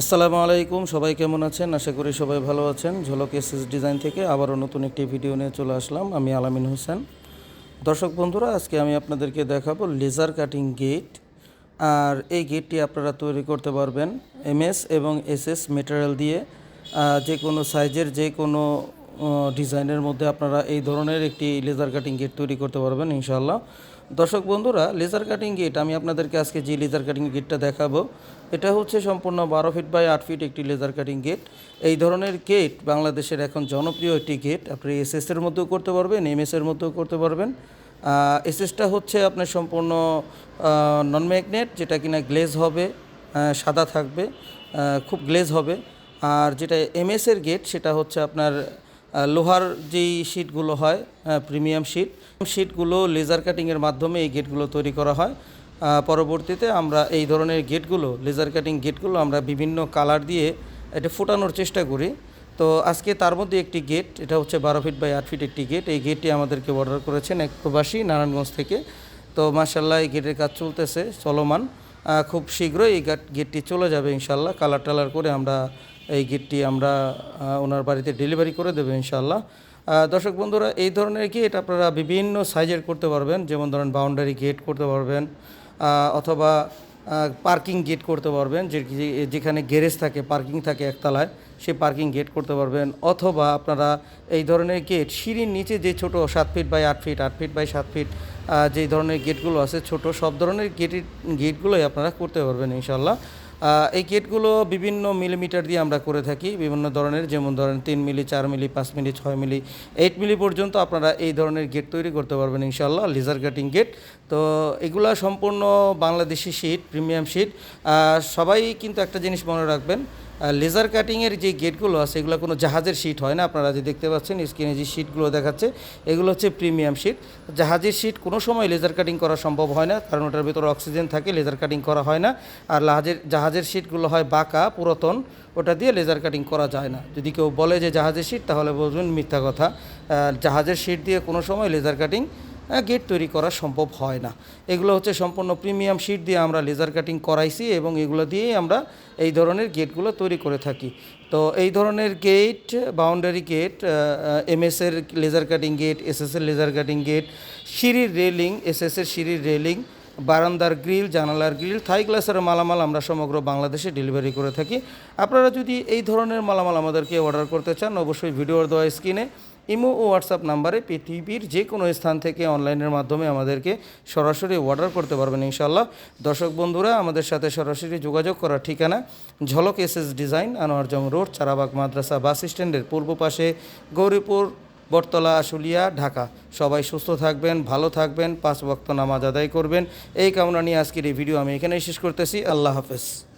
আসসালামু আলাইকুম, সবাই কেমন আছেন? আশা করি সবাই ভালো আছেন। ঝলক এসএস ডিজাইন থেকে আবারও নতুন একটি ভিডিও নিয়ে চলে আসলাম। আমি আলামিন হোসেন। দর্শক বন্ধুরা, আজকে আমি আপনাদেরকে দেখাবো লেজার কাটিং গেট। আর এই গেটটি আপনারা তৈরি করতে পারবেন এমএস এবং এসএস মেটেরিয়াল দিয়ে। যে কোনো সাইজের যে কোনো ডিজাইনের মধ্যে আপনারা এই ধরনের একটি লেজার কাটিং গেট তৈরি করতে পারবেন, ইনশাআল্লাহ। দর্শক বন্ধুরা লেজার কাটিং গেট আমি আপনাদেরকে আজকে যে লেজার কাটিং গেটটা দেখাবো, এটা হচ্ছে সম্পূর্ণ বারো ফিট বাই আট ফিট একটি লেজার কাটিং গেট এই ধরনের গেট বাংলাদেশের এখন জনপ্রিয় একটি গেট আপনি এসএস এর মধ্যেও করতে পারবেন এমএস এর মধ্যেও করতে পারবেন। এসএসটা হচ্ছে আপনার সম্পূর্ণ নন ম্যাগনেট যেটা কিনা গ্লেজ হবে সাদা থাকবে খুব গ্লেজ হবে। আর যেটা এমএস এর গেট সেটা হচ্ছে আপনার লোহার যেই শিটগুলো হয় প্রিমিয়াম শিট শিটগুলো লেজার কাটিংয়ের মাধ্যমে এই গেটগুলো তৈরি করা হয়। পরবর্তীতে আমরা এই ধরনের গেটগুলো লেজার কাটিং গেটগুলো আমরা বিভিন্ন কালার দিয়ে এটা ফোটানোর চেষ্টা করি। তো আজকে তার মধ্যে একটি গেট, এটা হচ্ছে বারো ফিট বাই আট ফিট একটি গেট। এই গেটটি আমাদেরকে অর্ডার করেছেন এক প্রবাসী নারায়ণগঞ্জ থেকে। তো মার্শাল্লাহ এই গেটের কাজ চলতেছে, চলমান। খুব শীঘ্রই এই গেটটি চলে যাবে ইনশাল্লাহ কালার টালার করে আমরা এই গেটটি আমরা ওনার বাড়িতে ডেলিভারি করে দেবো ইনশাল্লাহ দর্শক বন্ধুরা, এই ধরনের গেট আপনারা বিভিন্ন সাইজের করতে পারবেন? যেমন ধরেন বাউন্ডারি গেট করতে পারবেন অথবা পার্কিং গেট করতে পারবেন, যে যে- যেখানে গ্যারেজ থাকে পার্কিং থাকে একতলায় সে পার্কিং গেট করতে পারবেন। অথবা আপনারা এই ধরনের গেট সিঁড়ির নিচে যে ছোট সাত ফিট বাই আট ফিট আট ফিট বাই সাত ফিট যেই ধরনের গেটগুলো আছে, ছোট সব ধরনের গেটের গেটগুলোই আপনারা করতে পারবেন ইনশাল্লাহ এই গেটগুলো বিভিন্ন মিলিমিটার দিয়ে আমরা করে থাকি, বিভিন্ন ধরনের, যেমন ধরেন তিন মিলি, চার মিলি, পাঁচ মিলি, ছয় মিলি এইট মিলি পর্যন্ত আপনারা এই ধরনের গেট তৈরি করতে পারবেন ইনশাল্লাহ লেজার কাটিং গেট। তো এগুলা সম্পূর্ণ বাংলাদেশি শীট প্রিমিয়াম শীট সবাই কিন্তু একটা জিনিস মনে রাখবেন লেজার কাটিংয়ের যে গেটগুলো আছে, এগুলো কোনো জাহাজের শিট হয় না, আপনারা যে দেখতে পাচ্ছেন স্ক্রিনে যে শিটগুলো দেখাচ্ছে, এগুলো হচ্ছে প্রিমিয়াম শিট জাহাজের শিট কোনো সময় লেজার কাটিং করা সম্ভব হয় না, কারণ ওটার ভিতরে অক্সিজেন থাকে লেজার কাটিং করা হয় না। আর লাহাজের, জাহাজের শিটগুলো হয় বাঁকা, পুরাতন, ওটা দিয়ে লেজার কাটিং করা যায় না। যদি কেউ বলে যে জাহাজের শিট তাহলে বলবেন মিথ্যা কথা। জাহাজের শিট দিয়ে কোনো সময় লেজার কাটিং গেট তৈরি করা সম্ভব হয় না। এগুলো হচ্ছে সম্পূর্ণ প্রিমিয়াম শিট দিয়ে আমরা লেজার কাটিং করাইছি এবং এগুলো দিয়েই আমরা এই ধরনের গেটগুলো তৈরি করে থাকি। তো এই ধরনের গেট বাউন্ডারি গেট এমএসের লেজার কাটিং গেট এসএসের লেজার কাটিং গেট সিঁড়ির রেলিং এসএসের সিঁড়ির রেলিং বারান্দার গ্রিল জানালার গ্রিল থাই গ্লাসের মালামাল আমরা সমগ্র বাংলাদেশে ডেলিভারি করে থাকি। আপনারা যদি এই ধরনের মালামাল আমাদেরকে অর্ডার করতে চান, অবশ্যই ভিডিওর দেওয়া স্ক্রিনে ইমো ও হোয়াটসঅ্যাপ নাম্বারে পৃথিবীর যে কোনো স্থান থেকে অনলাইনের মাধ্যমে আমাদেরকে সরাসরি অর্ডার করতে পারবেন ইনশাল্লাহ দর্শক বন্ধুরা, আমাদের সাথে সরাসরি যোগাযোগ করার ঠিকানা Jhalak S S design, Anwarjang road, Charabag Madrasa bus স্ট্যান্ডের পূর্ব পাশে, গৌরীপুর, বটতলা, আশুলিয়া, ঢাকা। সবাই সুস্থ থাকবেন, ভালো থাকবেন, পাঁচ বক্ত নামাজ আদায় করবেন। এই কামনা নিয়ে আজকের এই ভিডিও আমি এখানেই শেষ করতেছি। আল্লাহ হাফেজ।